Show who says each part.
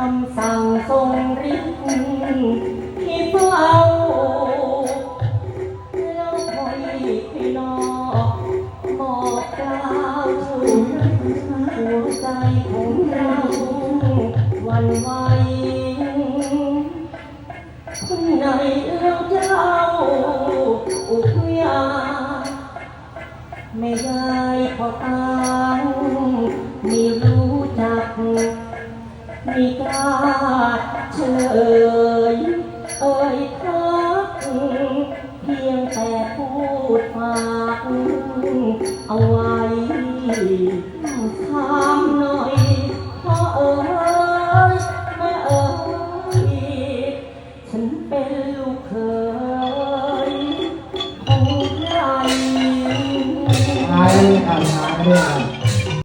Speaker 1: คำสั่งทรงฤทธิ์ที่เฝ้าแล้วคอยให้นอกบอกกล่าวถึงหัวใจของเราวันไหวคนไหนแล้วเจ้าอุทยาไม่ได้พอตา มีกล้าเฉลย เอ่ยทักเพียงแต่พูดฝากเอาไว้ถามหน่อยพ่อเอ๋ยแม่เอ๋ยฉันเป็นลูกเคยของใคร
Speaker 2: ไอ้อาบน้ำด้วย